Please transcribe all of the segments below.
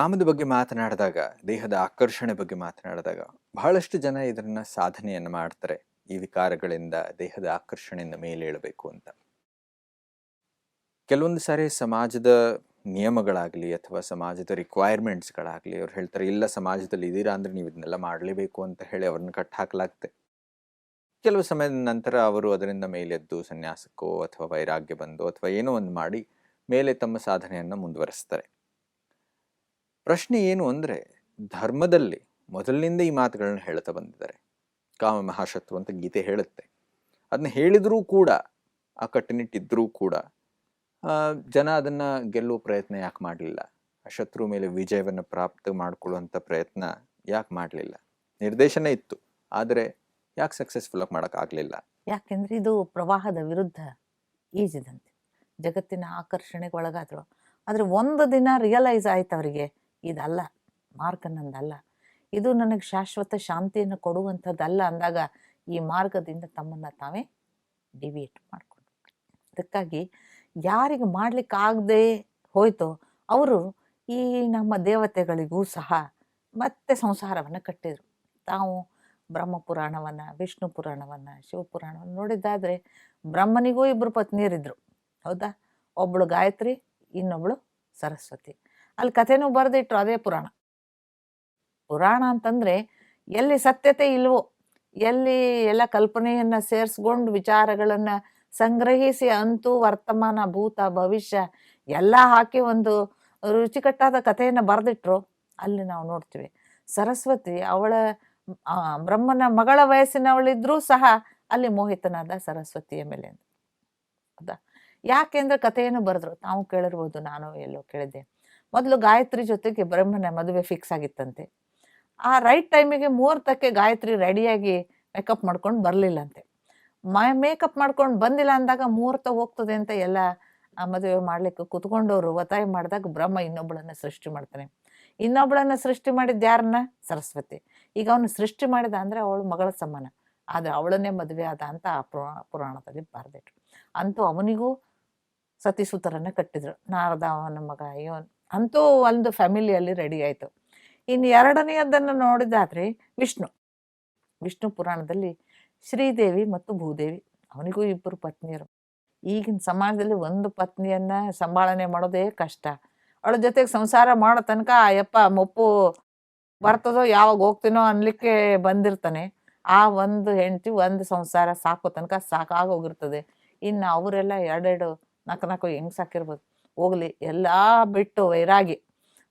ಕಾಮದ ಬಗ್ಗೆ ಮಾತನಾಡಿದಾಗ, ದೇಹದ ಆಕರ್ಷಣೆ ಬಗ್ಗೆ ಮಾತನಾಡಿದಾಗ ಬಹಳಷ್ಟು ಜನ ಇದನ್ನ ಸಾಧನೆಯನ್ನು ಮಾಡ್ತಾರೆ. ಈ ವಿಕಾರಗಳಿಂದ ದೇಹದ ಆಕರ್ಷಣೆಯಿಂದ ಮೇಲೇಳಬೇಕು ಅಂತ. ಕೆಲವೊಂದು ಸಾರಿ ಸಮಾಜದ ನಿಯಮಗಳಾಗಲಿ ಅಥವಾ ಸಮಾಜದ ರಿಕ್ವೈರ್ಮೆಂಟ್ಸ್ಗಳಾಗಲಿ ಅವ್ರು ಹೇಳ್ತಾರೆ, ಇಲ್ಲ, ಸಮಾಜದಲ್ಲಿ ಇದ್ದೀರಾ ಅಂದ್ರೆ ನೀವು ಇದನ್ನೆಲ್ಲ ಮಾಡಲೇಬೇಕು ಅಂತ ಹೇಳಿ ಅವ್ರನ್ನ ಕಟ್ ಕೆಲವು ಸಮಯದ ನಂತರ ಅವರು ಅದರಿಂದ ಮೇಲೆದ್ದು ಸನ್ಯಾಸಕ್ಕೋ ಅಥವಾ ವೈರಾಗ್ಯ ಬಂದು ಅಥವಾ ಏನೋ ಒಂದು ಮಾಡಿ ಮೇಲೆ ತಮ್ಮ ಸಾಧನೆಯನ್ನು ಮುಂದುವರಿಸ್ತಾರೆ. ಪ್ರಶ್ನೆ ಏನು ಅಂದರೆ, ಧರ್ಮದಲ್ಲಿ ಮೊದಲಿನಿಂದ ಈ ಮಾತುಗಳನ್ನ ಹೇಳ್ತಾ ಬಂದಿದ್ದಾರೆ. ಕಾಮ ಮಹಾಶತ್ರು ಅಂತ ಗೀತೆ ಹೇಳುತ್ತೆ. ಅದನ್ನ ಹೇಳಿದರೂ ಕೂಡ, ಆ ಕಟ್ಟುನಿಟ್ಟಿದ್ದರೂ ಕೂಡ ಜನ ಅದನ್ನು ಗೆಲ್ಲುವ ಪ್ರಯತ್ನ ಯಾಕೆ ಮಾಡಲಿಲ್ಲ? ಶತ್ರು ಮೇಲೆ ವಿಜಯವನ್ನು ಪ್ರಾಪ್ತ ಮಾಡಿಕೊಳ್ಳುವಂಥ ಪ್ರಯತ್ನ ಯಾಕೆ ಮಾಡಲಿಲ್ಲ? ನಿರ್ದೇಶನ ಇತ್ತು, ಆದರೆ ಯಾಕೆ ಸಕ್ಸಸ್ಫುಲ್ ಆಗಿ ಮಾಡೋಕ್ಕಾಗಲಿಲ್ಲ ಯಾಕೆಂದ್ರೆ ಇದು ಪ್ರವಾಹದ ವಿರುದ್ಧ ಈಜಿದಂತೆ. ಜಗತ್ತಿನ ಆಕರ್ಷಣೆಗೆ ಒಳಗಾದ್ರು ಆದರೆ ಒಂದು ದಿನ ರಿಯಲೈಸ್ ಆಯ್ತು ಅವರಿಗೆ. ಇದಲ್ಲ ಮಾರ್ಗ ನಂದಲ್ಲ ಇದು ನನಗೆ ಶಾಶ್ವತ ಶಾಂತಿಯನ್ನು ಕೊಡುವಂಥದ್ದಲ್ಲ ಅಂದಾಗ ಈ ಮಾರ್ಗದಿಂದ ತಮ್ಮನ್ನು ತಾವೇ ಡಿವಿಯೇಟ್ ಮಾಡಿಕೊಂಡು ಅದಕ್ಕಾಗಿ ಯಾರಿಗೆ ಮಾಡಲಿಕ್ಕಾಗದೆ ಹೋಯ್ತೋ ಅವರು ಈ ನಮ್ಮ ದೇವತೆಗಳಿಗೂ ಸಹ ಮತ್ತೆ ಸಂಸಾರವನ್ನು ಕಟ್ಟಿದರು. ತಾವು ಬ್ರಹ್ಮ ಪುರಾಣವನ್ನು, ವಿಷ್ಣು ಪುರಾಣವನ್ನು ಶಿವಪುರಾಣವನ್ನು ನೋಡಿದ್ದಾದರೆ ಬ್ರಹ್ಮನಿಗೂ ಇಬ್ಬರು ಪತ್ನಿಯರಿದ್ದರು ಹೌದಾ? ಒಬ್ಬಳು ಗಾಯತ್ರಿ ಇನ್ನೊಬ್ಬಳು ಸರಸ್ವತಿ. ಅಲ್ಲಿ ಕಥೆನೂ ಬರೆದಿಟ್ರು ಅದೇ ಪುರಾಣ. ಪುರಾಣ ಅಂತಂದರೆ ಎಲ್ಲಿ ಸತ್ಯತೆ ಇಲ್ವೋ, ಎಲ್ಲಿ ಎಲ್ಲ ಕಲ್ಪನೆಯನ್ನು ಸೇರಿಸ್ಕೊಂಡು ವಿಚಾರಗಳನ್ನು ಸಂಗ್ರಹಿಸಿ ಅಂತೂ ವರ್ತಮಾನ, ಭೂತ, ಭವಿಷ್ಯ ಎಲ್ಲ ಹಾಕಿ ಒಂದು ರುಚಿಕಟ್ಟಾದ ಕಥೆಯನ್ನು ಬರೆದಿಟ್ರು, ಅಲ್ಲಿ ನಾವು ನೋಡ್ತೀವಿ. ಸರಸ್ವತಿ ಅವಳ ಬ್ರಹ್ಮನ ಮಗಳ ವಯಸ್ಸಿನವಳಿದ್ರೂ ಸಹ ಅಲ್ಲಿ ಮೋಹಿತನಾದ ಸರಸ್ವತಿಯ ಮೇಲೆ ಹೌದಾ ಯಾಕೆಂದ್ರೆ ಕಥೆಯನ್ನು ಬರೆದ್ರು. ತಾವು ಕೇಳಿರ್ಬೋದು, ನಾನು ಎಲ್ಲೋ ಕೇಳಿದ್ದೆ. ಮೊದಲು ಗಾಯತ್ರಿ ಜೊತೆಗೆ ಬ್ರಹ್ಮನ ಮದುವೆ ಫಿಕ್ಸ್ ಆಗಿತ್ತಂತೆ. ಆ ರೈಟ್ ಟೈಮಿಗೆ ಮುಹೂರ್ತಕ್ಕೆ ಗಾಯತ್ರಿ ರೆಡಿಯಾಗಿ ಮೇಕಪ್ ಮಾಡ್ಕೊಂಡು ಬರಲಿಲ್ಲಂತೆ. ಮೇಕಪ್ ಮಾಡ್ಕೊಂಡು ಬಂದಿಲ್ಲ ಅಂದಾಗ ಮುಹೂರ್ತ ಹೋಗ್ತದೆ ಅಂತ ಎಲ್ಲ ಆ ಮದುವೆ ಮಾಡ್ಲಿಕ್ಕೆ ಕುತ್ಕೊಂಡವರು ಒತ್ತಾಯ ಮಾಡಿದಾಗ ಬ್ರಹ್ಮ ಇನ್ನೊಬ್ಬಳನ್ನು ಸೃಷ್ಟಿ ಮಾಡ್ತಾನೆ. ಇನ್ನೊಬ್ಬಳನ್ನು ಸೃಷ್ಟಿ ಮಾಡಿದ ಯಾರನ್ನ? ಸರಸ್ವತಿ. ಈಗ ಅವನು ಸೃಷ್ಟಿ ಮಾಡಿದ ಅಂದರೆ ಅವಳು ಮಗಳ ಸಮಾನ. ಆದರೆ ಅವಳನ್ನೇ ಮದುವೆ ಆದ ಅಂತ ಆ ಪುರಾ, ಪುರಾಣದಲ್ಲಿ ಬರೆದಿಟ್ರು. ಅಂತೂ ಅವನಿಗೂ ಸತಿಸೂತರನ್ನು ಕಟ್ಟಿದ್ರು. ನಾರದ ಅವನ ಮಗ, ಇವನ್ ಅಂತೂ ಒಂದು ಫ್ಯಾಮಿಲಿಯಲ್ಲಿ ರೆಡಿ ಆಯಿತು. ಇನ್ನು ಎರಡನೆಯದನ್ನು ನೋಡಿದಾದ್ರೆ ವಿಷ್ಣು. ವಿಷ್ಣು ಪುರಾಣದಲ್ಲಿ ಶ್ರೀದೇವಿ ಮತ್ತು ಭೂದೇವಿ, ಅವನಿಗೂ ಇಬ್ಬರು ಪತ್ನಿಯರು. ಈಗಿನ ಸಮಾಜದಲ್ಲಿ ಒಂದು ಪತ್ನಿಯನ್ನು ಸಂಭಾಳನೆ ಮಾಡೋದೇ ಕಷ್ಟ. ಅವಳ ಜೊತೆಗೆ ಸಂಸಾರ ಮಾಡೋ ತನಕ ಅಯ್ಯಪ್ಪ ಮಪ್ಪು ಬರ್ತದೋ, ಯಾವಾಗ ಹೋಗ್ತೀನೋ ಅನ್ಲಿಕ್ಕೆ ಬಂದಿರ್ತಾನೆ. ಆ ಒಂದು ಹೆಂಡತಿ ಒಂದು ಸಂಸಾರ ಸಾಕೋ ತನಕ ಸಾಕಾಗೋಗಿರ್ತದೆ. ಇನ್ನು ಅವರೆಲ್ಲ ಎರಡೆರಡು ನಾಲ್ಕು ನಾಲ್ಕು ಹೆಂಗ್ ಸಾಕಿರ್ಬೋದು? ಹೋಗ್ಲಿ ಎಲ್ಲ ಬಿಟ್ಟು ವೈರಾಗಿ.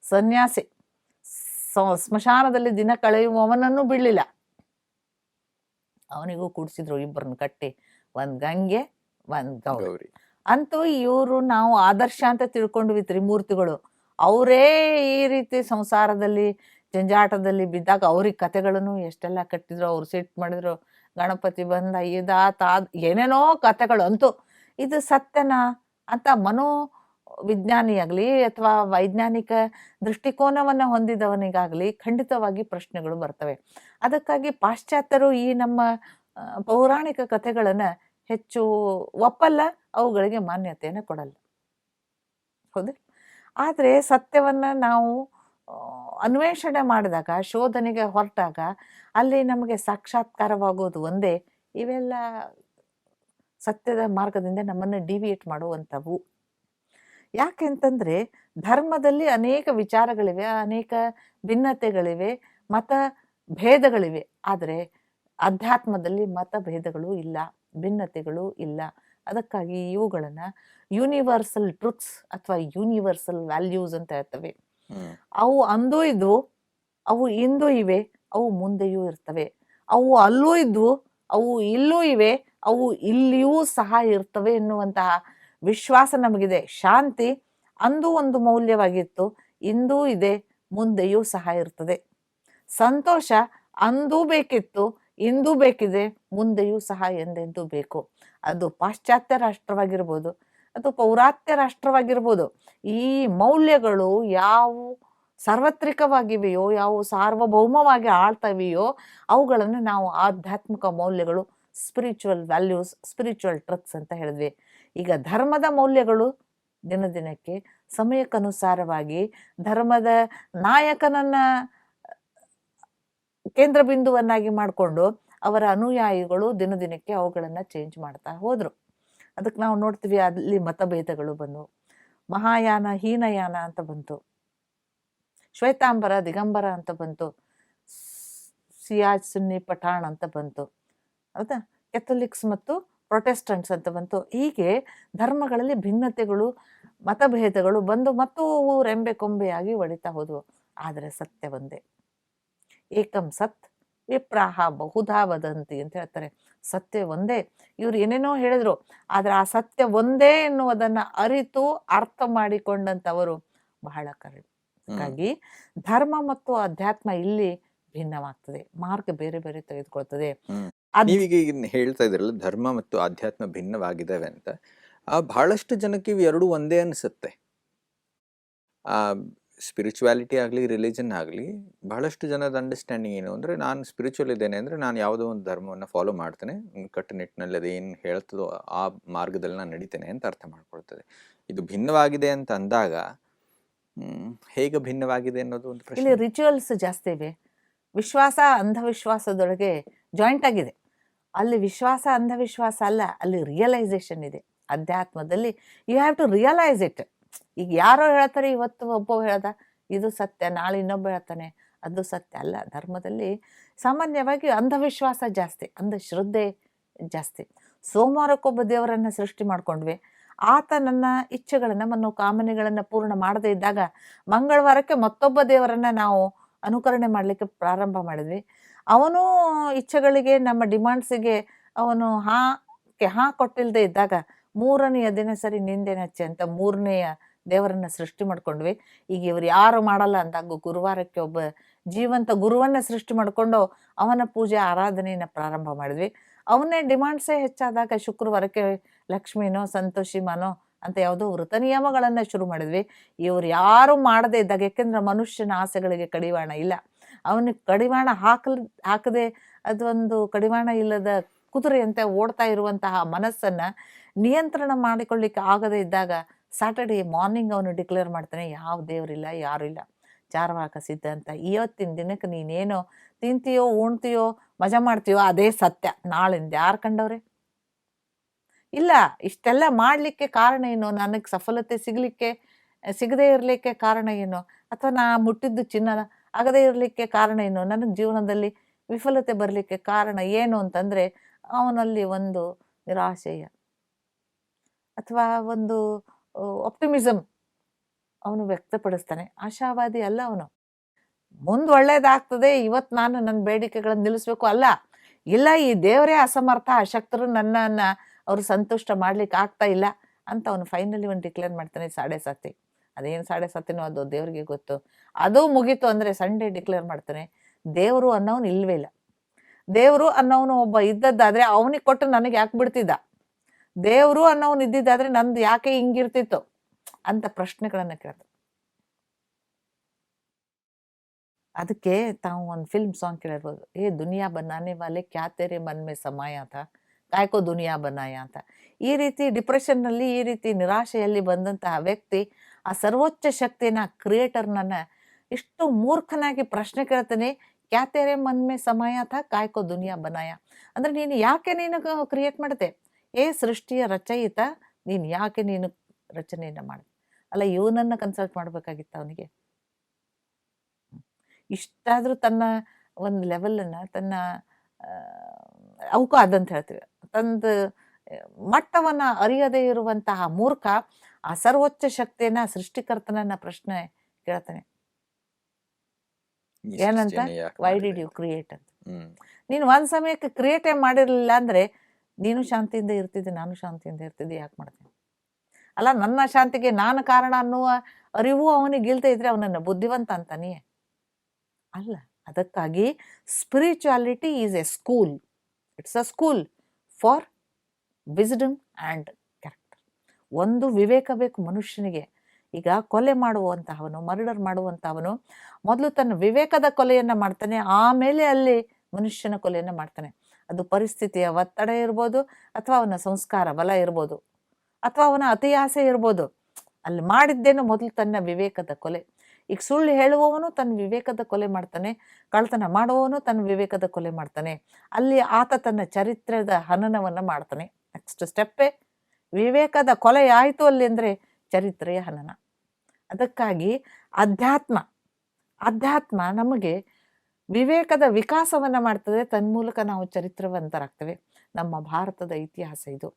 ಸನ್ಯಾಸಿ. ಸ್ಮಶಾನದಲ್ಲಿ ದಿನ ಕಳೆಯುವವನನ್ನು ಬಿಡಲಿಲ್ಲ. ಅವನಿಗೂ ಕೂಡಿಸಿದ್ರು ಇಬ್ಬರನ್ನ ಕಟ್ಟಿ. ಒಂದು ಗಂಗೆ ಒಂದು ಗೌರಿ. ಅಂತೂ ಇವರು ನಾವು ಆದರ್ಶ ಅಂತ ತಿಳ್ಕೊಂಡ್ವಿ ತ್ರಿಮೂರ್ತಿಗಳು ಅವರೇ ಈ ರೀತಿ ಸಂಸಾರದಲ್ಲಿ ಜಂಜಾಟದಲ್ಲಿ ಬಿದ್ದಾಗ ಅವ್ರಿಗೆ ಕತೆಗಳನ್ನು ಎಷ್ಟೆಲ್ಲ ಕಟ್ಟಿದ್ರು ಅವ್ರು ಸಿಟ್ಟು ಮಾಡಿದ್ರು. ಗಣಪತಿ ಬಂದ ಇದ ತಾದ್ ಏನೇನೋ ಕತೆಗಳು ಅಂತೂ ಇದು ಸತ್ಯನಾ ಅಂತ ಮನೋ ವಿಜ್ಞಾನಿಯಾಗಲಿ ಅಥವಾ ವೈಜ್ಞಾನಿಕ ದೃಷ್ಟಿಕೋನವನ್ನು ಹೊಂದಿದವನಿಗಾಗಲಿ ಖಂಡಿತವಾಗಿ ಪ್ರಶ್ನೆಗಳು ಬರ್ತವೆ. ಅದಕ್ಕಾಗಿ ಪಾಶ್ಚಾತ್ಯರು ಈ ನಮ್ಮ ಪೌರಾಣಿಕ ಕಥೆಗಳನ್ನು ಹೆಚ್ಚು ಒಪ್ಪಲ್ಲ, ಅವುಗಳಿಗೆ ಮಾನ್ಯತೆಯನ್ನು ಕೊಡಲ್ಲ. ಹೌದು? ಆದರೆ ಸತ್ಯವನ್ನು ನಾವು ಅನ್ವೇಷಣೆ ಮಾಡಿದಾಗ, ಶೋಧನೆಗೆ ಹೊರಟಾಗ ಅಲ್ಲಿ ನಮಗೆ ಸಾಕ್ಷಾತ್ಕಾರವಾಗೋದು ಒಂದೇ, ಇವೆಲ್ಲ ಸತ್ಯದ ಮಾರ್ಗದಿಂದ ನಮ್ಮನ್ನು ಡಿವಿಯೇಟ್ ಮಾಡುವಂಥವು. ಯಾಕೆಂತಂದರೆ ಧರ್ಮದಲ್ಲಿ ಅನೇಕ ವಿಚಾರಗಳಿವೆ ಅನೇಕ ಭಿನ್ನತೆಗಳಿವೆ ಮತ ಭೇದಗಳಿವೆ. ಆದರೆ ಅಧ್ಯಾತ್ಮದಲ್ಲಿ ಮತಭೇದಗಳು ಇಲ್ಲ ಭಿನ್ನತೆಗಳು ಇಲ್ಲ. ಅದಕ್ಕಾಗಿ ಇವುಗಳನ್ನು ಯೂನಿವರ್ಸಲ್ ಟ್ರುತ್ಸ್ ಅಥವಾ ಯೂನಿವರ್ಸಲ್ ವ್ಯಾಲ್ಯೂಸ್ ಅಂತ ಹೇಳ್ತವೆ. ಅವು ಅಂದೂ ಇದ್ವು ಅವು ಇಂದೂ ಇವೆ ಅವು ಮುಂದೆಯೂ ಇರ್ತವೆ. ಅವು ಅಲ್ಲೂ ಇದ್ವು ಅವು ಇಲ್ಲೂ ಇವೆ ಅವು ಇಲ್ಲಿಯೂ ಸಹ ಇರ್ತವೆ ಎನ್ನುವಂತಹ ವಿಶ್ವಾಸ ನಮಗಿದೆ, ಶಾಂತಿ ಅಂದು ಒಂದು ಮೌಲ್ಯವಾಗಿತ್ತು, ಇಂದೂ ಇದೆ, ಮುಂದೆಯೂ ಸಹ ಇರ್ತದೆ. ಸಂತೋಷ ಅಂದೂ ಬೇಕಿತ್ತು, ಇಂದೂ ಬೇಕಿದೆ, ಮುಂದೆಯೂ ಸಹ ಎಂದೆಂದೂ ಬೇಕು. ಅದು ಪಾಶ್ಚಾತ್ಯ ರಾಷ್ಟ್ರವಾಗಿರ್ಬೋದು ಅಥವಾ ಪೌರಾತ್ಯ ರಾಷ್ಟ್ರವಾಗಿರ್ಬೋದು, ಈ ಮೌಲ್ಯಗಳು ಯಾವ ಸಾರ್ವತ್ರಿಕವಾಗಿವೆಯೋ, ಯಾವ ಸಾರ್ವಭೌಮವಾಗಿ ಆಳ್ತವೆಯೋ, ಅವುಗಳನ್ನು ನಾವು ಆಧ್ಯಾತ್ಮಿಕ ಮೌಲ್ಯಗಳು ಸ್ಪಿರಿಚುವಲ್ ವ್ಯಾಲ್ಯೂಸ್ ಸ್ಪಿರಿಚುವಲ್ ಟ್ರಕ್ಸ್ ಅಂತ ಹೇಳಿದ್ವಿ. ಈಗ ಧರ್ಮದ ಮೌಲ್ಯಗಳು ದಿನ ದಿನಕ್ಕೆ ಸಮಯಕ್ಕನುಸಾರವಾಗಿ ಧರ್ಮದ ನಾಯಕನನ್ನ ಕೇಂದ್ರ ಬಿಂದುವನ್ನಾಗಿ ಮಾಡಿಕೊಂಡು ಅವರ ಅನುಯಾಯಿಗಳು ದಿನ ದಿನಕ್ಕೆ ಅವುಗಳನ್ನು ಚೇಂಜ್ ಮಾಡ್ತಾ ಹೋದರು. ಅದಕ್ಕೆ ನಾವು ನೋಡ್ತೀವಿ ಅಲ್ಲಿ ಮತಭೇದಗಳು ಬಂದವು. ಮಹಾಯಾನ, ಹೀನಯಾನ ಅಂತ ಬಂತು. ಶ್ವೇತಾಂಬರ, ದಿಗಂಬರ ಅಂತ ಬಂತು. ಸಿಯಾಜ್ ಸುನ್ನಿ ಪಠಾಣ್ ಅಂತ ಬಂತು. ಹೌದಾ? ಕೆಥೋಲಿಕ್ಸ್ ಮತ್ತು ಪ್ರೊಟೆಸ್ಟೆಂಟ್ಸ್ ಅಂತ ಬಂತು. ಹೀಗೆ ಧರ್ಮಗಳಲ್ಲಿ ಭಿನ್ನತೆಗಳು ಮತಭೇದಗಳು ಬಂದು ಮತ್ತೂ ರೆಂಬೆ ಕೊಂಬೆಯಾಗಿ ಒಡಿತಾ ಹೋದವು. ಆದರೆ ಸತ್ಯ ಒಂದೇ. ಏಕಂ ಸತ್ ವಿಪ್ರಾಹ ಬಹುಧಾ ವದಂತಿ ಅಂತ ಹೇಳ್ತಾರೆ. ಸತ್ಯ ಒಂದೇ. ಇವ್ರು ಏನೇನೋ ಹೇಳಿದ್ರು. ಆದ್ರೆ ಆ ಸತ್ಯ ಒಂದೇ ಎನ್ನುವುದನ್ನ ಅರಿತು ಅರ್ಥ ಮಾಡಿಕೊಂಡಂತವರು ಬಹಳ ಕಡಿಮೆ ಹಾಗಾಗಿ ಧರ್ಮ ಮತ್ತು ಅಧ್ಯಾತ್ಮ ಇಲ್ಲಿ ಭಿನ್ನವಾಗ್ತದೆ. ಮಾರ್ಗ ಬೇರೆ ಬೇರೆ ತೆಗೆದುಕೊಳ್ತದೆ. ನೀವೀಗ ಈಗ ಹೇಳ್ತಾ ಇದ್ರಲ್ಲ ಧರ್ಮ ಮತ್ತು ಆಧ್ಯಾತ್ಮ ಭಿನ್ನವಾಗಿದ್ದಾವೆ ಅಂತ. ಆ ಬಹಳಷ್ಟು ಜನಕ್ಕೆ ಇವು ಎರಡೂ ಒಂದೇ ಅನಿಸುತ್ತೆ. ಆ ಸ್ಪಿರಿಚುವಾಲಿಟಿ ಆಗಲಿ ರಿಲಿಜನ್ ಆಗಲಿ ಬಹಳಷ್ಟು ಜನದ ಅಂಡರ್ಸ್ಟ್ಯಾಂಡಿಂಗ್ ಏನು ಅಂದರೆ ನಾನು ಸ್ಪಿರಿಚುವಲ್ ಇದ್ದೇನೆ ಅಂದರೆ ನಾನು ಯಾವುದೋ ಒಂದು ಧರ್ಮವನ್ನು ಫಾಲೋ ಮಾಡ್ತೇನೆ ಕಟ್ಟುನಿಟ್ಟಿನಲ್ಲಿ ಅದೇನು ಹೇಳ್ತದೋ ಆ ಮಾರ್ಗದಲ್ಲಿ ನಾನು ನಡೀತೇನೆ ಅಂತ ಅರ್ಥ ಮಾಡ್ಕೊಳ್ತದೆ. ಇದು ಭಿನ್ನವಾಗಿದೆ ಅಂತ ಅಂದಾಗ ಹೇಗೆ ಭಿನ್ನವಾಗಿದೆ ಅನ್ನೋದು ಒಂದು ಪ್ರಶ್ನೆ. ರಿಚುವಲ್ಸ್ ಜಾಸ್ತಿ ಇವೆ. ವಿಶ್ವಾಸ ಅಂಧವಿಶ್ವಾಸದೊಳಗೆ ಜಾಯಿಂಟ್ ಆಗಿದೆ. ಅಲ್ಲಿ ವಿಶ್ವಾಸ, ಅಂಧವಿಶ್ವಾಸ ಅಲ್ಲ, ಅಲ್ಲಿ ರಿಯಲೈಸೇಷನ್ ಇದೆ. ಅಧ್ಯಾತ್ಮದಲ್ಲಿ you have to realise it ಈಗ ಯಾರೋ ಹೇಳ್ತಾರೆ, ಇವತ್ತು ಒಬ್ಬ ಹೇಳ್ದ, ಇದು ಸತ್ಯ, ನಾಳೆ ಇನ್ನೊಬ್ಬ ಹೇಳ್ತಾನೆ, ಅದು ಸತ್ಯ ಅಲ್ಲ. ಧರ್ಮದಲ್ಲಿ ಸಾಮಾನ್ಯವಾಗಿ ಅಂಧವಿಶ್ವಾಸ ಜಾಸ್ತಿ, ಅಂಧಶ್ರದ್ಧೆ ಜಾಸ್ತಿ. ಸೋಮವಾರಕ್ಕೊಬ್ಬ ದೇವರನ್ನ ಸೃಷ್ಟಿ ಮಾಡ್ಕೊಂಡ್ವಿ. ಆತ ನನ್ನ ಇಚ್ಛೆಗಳನ್ನು ಮನೋ ಕಾಮನೆಗಳನ್ನು ಪೂರ್ಣ ಮಾಡದೇ ಇದ್ದಾಗ, ಮಂಗಳವಾರಕ್ಕೆ ಮತ್ತೊಬ್ಬ ದೇವರನ್ನ ನಾವು ಅನುಕರಣೆ ಮಾಡಲಿಕ್ಕೆ ಪ್ರಾರಂಭ ಮಾಡಿದ್ವಿ. ಅವನು ಇಚ್ಛೆಗಳಿಗೆ, ನಮ್ಮ ಡಿಮಾಂಡ್ಸಿಗೆ ಅವನು ಹಾ ಹಾ ಕೊಟ್ಟಿಲ್ಲದೆ ಇದ್ದಾಗ ಮೂರನೆಯ ದಿನ ಸರಿ ನಿಂದೆನಚ್ಚೆ ಅಂತ ಮೂರನೆಯ ದೇವರನ್ನ ಸೃಷ್ಟಿ ಮಾಡ್ಕೊಂಡ್ವಿ. ಈಗ ಇವ್ರು ಯಾರು ಮಾಡಲ್ಲ ಅಂದಾಗ ಗುರುವಾರಕ್ಕೆ ಒಬ್ಬ ಜೀವಂತ ಗುರುವನ್ನ ಸೃಷ್ಟಿ ಮಾಡಿಕೊಂಡು ಅವನ ಪೂಜೆ, ಆರಾಧನೆಯನ್ನ ಪ್ರಾರಂಭ ಮಾಡಿದ್ವಿ. ಅವನೇ ಡಿಮಾಂಡ್ಸೇ ಹೆಚ್ಚಾದಾಗ ಶುಕ್ರವಾರಕ್ಕೆ ಲಕ್ಷ್ಮಿನೋ, ಸಂತೋಷಿಮಾನೋ ಅಂತ ಯಾವುದೋ ವೃತ ನಿಯಮಗಳನ್ನು ಶುರು ಮಾಡಿದ್ವಿ. ಇವ್ರು ಯಾರು ಮಾಡದೇ ಇದ್ದಾಗ ಯಾಕೆಂದ್ರೆ ಮನುಷ್ಯನ ಆಸೆಗಳಿಗೆ ಕಡಿವಾಣ ಇಲ್ಲ. ಅವನಿಗೆ ಕಡಿವಾಣ ಹಾಕಲ್, ಹಾಕದೆ ಅದೊಂದು ಕಡಿವಾಣ ಇಲ್ಲದ ಕುದುರೆಯಂತೆ ಓಡ್ತಾ ಇರುವಂತಹ ಮನಸ್ಸನ್ನ ನಿಯಂತ್ರಣ ಮಾಡಿಕೊಳ್ಳಿಕ್ಕೆ ಆಗದೇ ಇದ್ದಾಗ ಸ್ಯಾಟರ್ಡೇ ಮಾರ್ನಿಂಗ್ ಅವನು ಡಿಕ್ಲೇರ್ ಮಾಡ್ತಾನೆ, ಯಾವ ದೇವರಿಲ್ಲ, ಯಾರು ಇಲ್ಲ. ಚಾರ್ವಾಕ ಸಿದ್ಧಾಂತ ಇವತ್ತಿನ ದಿನಕ್ಕೆ ನೀನೇನೋ ತಿಂತೀಯೋ, ಉಣ್ತೀಯೋ, ಮಜಾ ಮಾಡ್ತೀಯೋ, ಅದೇ ಸತ್ಯ. ನಾಳಿಂದ ಯಾರು ಕಂಡವ್ರೆ? ಇಲ್ಲ, ಇಷ್ಟೆಲ್ಲ ಮಾಡಲಿಕ್ಕೆ ಕಾರಣ ಏನು? ನನಗೆ ಸಫಲತೆ ಸಿಗಲಿಕ್ಕೆ, ಸಿಗದೇ ಇರಲಿಕ್ಕೆ ಕಾರಣ ಏನು? ಅಥವಾ ನಾ ಮುಟ್ಟಿದ್ದು ಚಿನ್ನ ಆಗದೇ ಇರಲಿಕ್ಕೆ ಕಾರಣ ಏನು? ನನಗೆ ಜೀವನದಲ್ಲಿ ವಿಫಲತೆ ಬರಲಿಕ್ಕೆ ಕಾರಣ ಏನು ಅಂತಂದರೆ, ಅವನಲ್ಲಿ ಒಂದು ನಿರಾಶೆಯ ಅಥವಾ ಒಂದು ಆಪ್ಟಿಮಿಸಮ್ ಅವನು ವ್ಯಕ್ತಪಡಿಸ್ತಾನೆ. ಆಶಾವಾದಿ ಅಲ್ಲ ಅವನು. ಮುಂದೆ ಒಳ್ಳೇದಾಗ್ತದೆ ಇವತ್ತು ನಾನು ನನ್ನ ಬೇಡಿಕೆಗಳನ್ನು ನಿಲ್ಲಿಸ್ಬೇಕು ಅಲ್ಲ. ಇಲ್ಲ, ಈ ದೇವರೇ ಅಸಮರ್ಥ ಅಶಕ್ತರು ನನ್ನನ್ನು ಅವರು ಸಂತುಷ್ಟ ಮಾಡ್ಲಿಕ್ಕೆ ಆಗ್ತಾ ಇಲ್ಲ ಅಂತ ಅವನು ಫೈನಲಿ ಒಂದು ಡಿಕ್ಲೇರ್ ಮಾಡ್ತಾನೆ ಸಾಡೆ ಸತಿ. ಅದೇನು ಸಾಡೆ ಸತ್ತಿನೋ ಅದು ದೇವರಿಗೆ ಗೊತ್ತು. ಅದು ಮುಗೀತು ಅಂದರೆ ಸಂಡೇ ಡಿಕ್ಲೇರ್ ಮಾಡ್ತಾನೆ. ದೇವರು ಅನ್ನೋನು ಇಲ್ವೇ ಇಲ್ಲ. ದೇವರು ಅನ್ನೋನು ಒಬ್ಬ ಇದ್ದದ್ದಾದ್ರೆ ಅವನಿಗೆ ಕೊಟ್ಟು ನನಗೆ ಯಾಕೆ ಬಿಡ್ತಿದ್ದ? ದೇವರು ಅನ್ನೋನು ಇದ್ದಿದ್ದಾದ್ರೆ ನಂದು ಯಾಕೆ ಹಿಂಗಿರ್ತಿತ್ತು? ಅಂತ ಪ್ರಶ್ನೆಗಳನ್ನ ಕೇಳ್ತಾರೆ ಅದಕ್ಕೆ ತಾವು ಒಂದು ಫಿಲ್ಮ್ ಸಾಂಗ್ ಕೇಳಿರ್ಬೋದು. ಏ ದುನಿಯಾ ಬನ್ನಾನೆ ವಾಲೆ, ಕ್ಯಾ ಮನ್ಮೆ ಸಮಯ ಅಂತ. ಕಾಯ್ಕೋ ದುನಿಯಾ ಬನ್ನಾಯ ಅಂತ. ಈ ರೀತಿ ಡಿಪ್ರೆಷನ್ನಲ್ಲಿ ಈ ರೀತಿ ನಿರಾಶೆಯಲ್ಲಿ ಬಂದಂತಹ ವ್ಯಕ್ತಿ ಆ ಸರ್ವೋಚ್ಚ ಶಕ್ತಿನ ಕ್ರಿಯೇಟರ್ನನ್ನ ಇಷ್ಟು ಮೂರ್ಖನಾಗಿ ಪ್ರಶ್ನೆ ಕೇಳ್ತಾನೆ ಕ್ಯಾತೆರೆ ಮನ್ಮೆ ಸಮಯ ಅಥ ಕಾಯ್ಕೋ ದುನಿಯಾ ಬನಾಯ. ಅಂದ್ರೆ ನೀನು ಯಾಕೆ ನೀನು ಕ್ರಿಯೇಟ್ ಮಾಡಿದೆ? ಏ ಸೃಷ್ಟಿಯ ರಚಯಿತ, ನೀನು ಯಾಕೆ ನೀನು ರಚನೆಯನ್ನ ಮಾಡಿದೆ? ಅಲ್ಲ, ಇವನನ್ನ ಕನ್ಸಲ್ಟ್ ಮಾಡಬೇಕಾಗಿತ್ತು ಅವನಿಗೆ? ಇಷ್ಟಾದರೂ ತನ್ನ ಒಂದು ಲೆವೆಲನ್ನು ತನ್ನ ಅವಕಾದಂತ ಹೇಳ್ತೀವಿ. ತಂದು ಮಟ್ಟವನ್ನ ಅರಿಯದೇ ಇರುವಂತಹ ಮೂರ್ಖ ಆ ಸರ್ವೋಚ್ಚ ಶಕ್ತಿಯನ್ನ ಸೃಷ್ಟಿಕರ್ತನನ್ನ ಪ್ರಶ್ನೆ ಕೇಳ್ತಾನೆ. ಏನಂತ? ವೈ? ಡಿಡ್ ಯು ಕ್ರಿಯೇಟ್ ಅಂತ. ನೀನು ಒಂದ್ ಸಮಯಕ್ಕೆ ಕ್ರಿಯೇಟೇ ಮಾಡಿರಲಿಲ್ಲ ಅಂದ್ರೆ ನೀನು ಶಾಂತಿಯಿಂದ ಇರ್ತಿದ್ದೆ ನಾನು ಶಾಂತಿಯಿಂದ ಇರ್ತಿದ್ದೆ ಯಾಕೆ ಮಾಡ್ತೀನಿ ಅಲ್ಲ ನನ್ನ ಶಾಂತಿಗೆ ನಾನು ಕಾರಣ ಅನ್ನುವ ಅರಿವು ಅವನಿಗೆ ಇಲ್ದೇ ಇದ್ರೆ ಅವನನ್ನ ಬುದ್ಧಿವಂತ ಅಂತಾನೆ ಅಲ್ಲ ಅದಕ್ಕಾಗಿ spirituality is a school it's a school for wisdom and character ಒಂದು ವಿವೇಕ ಬೇಕು ಮನುಷ್ಯನಿಗೆ. ಈಗ ಕೊಲೆ ಮಾಡುವಂತಹವನು ಮರ್ಡರ್ ಮಾಡುವಂತಹವನು ಮೊದಲು ತನ್ನ ವಿವೇಕದ ಕೊಲೆಯನ್ನು ಮಾಡ್ತಾನೆ, ಆಮೇಲೆ ಅಲ್ಲಿ ಮನುಷ್ಯನ ಕೊಲೆಯನ್ನು ಮಾಡ್ತಾನೆ. ಅದು ಪರಿಸ್ಥಿತಿಯ ಒತ್ತಡ ಇರ್ಬೋದು, ಅಥವಾ ಅವನ ಸಂಸ್ಕಾರ ಬಲ ಇರ್ಬೋದು, ಅಥವಾ ಅವನ ಅತಿ ಆಸೆ ಇರ್ಬೋದು. ಅಲ್ಲಿ ಮಾಡಿದ್ದೇನು ಮೊದಲು ತನ್ನ ವಿವೇಕದ ಕೊಲೆ. ಈಗ ಸುಳ್ಳು ಹೇಳುವವನು ತನ್ನ ವಿವೇಕದ ಕೊಲೆ ಮಾಡ್ತಾನೆ ಕಳ್ತನ ಮಾಡುವವನು ತನ್ನ ವಿವೇಕದ ಕೊಲೆ ಮಾಡ್ತಾನೆ. ಅಲ್ಲಿ ಆತ ತನ್ನ ಚರಿತ್ರದ ಹನನವನ್ನು ಮಾಡ್ತಾನೆ. ನೆಕ್ಸ್ಟ್ ಸ್ಟೆಪ್ಪೇ ವಿವೇಕದ ಕೊಲೆ ಆಯಿತು ಅಲ್ಲಿ ಅಂದರೆ ಚರಿತ್ರೆಯ ಹನನ. ಅದಕ್ಕಾಗಿ ಅಧ್ಯಾತ್ಮ ಅಧ್ಯಾತ್ಮ ನಮಗೆ ವಿವೇಕದ ವಿಕಾಸವನ್ನು ಮಾಡ್ತದೆ. ತನ್ಮೂಲಕ ನಾವು ಚರಿತ್ರವಂತರಾಗ್ತೇವೆ. ನಮ್ಮ ಭಾರತದ ಇತಿಹಾಸ ಇದು.